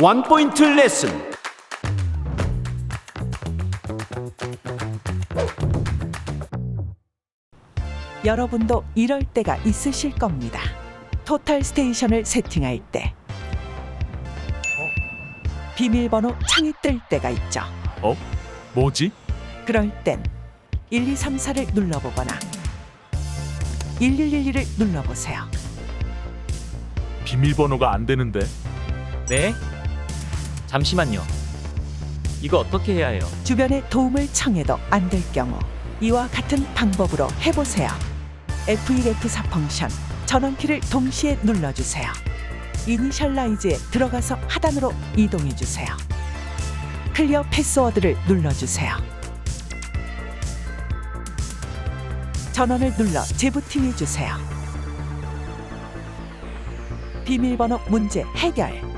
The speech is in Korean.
원포인트 레슨 여러분도 이럴 때가 있으실 겁니다. 토탈 스테이션을 세팅할 때 비밀번호 창이 뜰 때가 있죠. 어? 뭐지? 그럴 땐 1234를 눌러보거나 1111을 눌러보세요. 비밀번호가 안 되는데. 네? 잠시만요. 이거 어떻게 해야 해요? 주변에 도움을 청해도 안 될 경우 이와 같은 방법으로 해보세요. F1, F4 펑션 전원키를 동시에 눌러주세요. 이니셜라이즈에 들어가서 하단으로 이동해주세요. 클리어 패스워드를 눌러주세요. 전원을 눌러 재부팅해주세요. 비밀번호 문제 해결.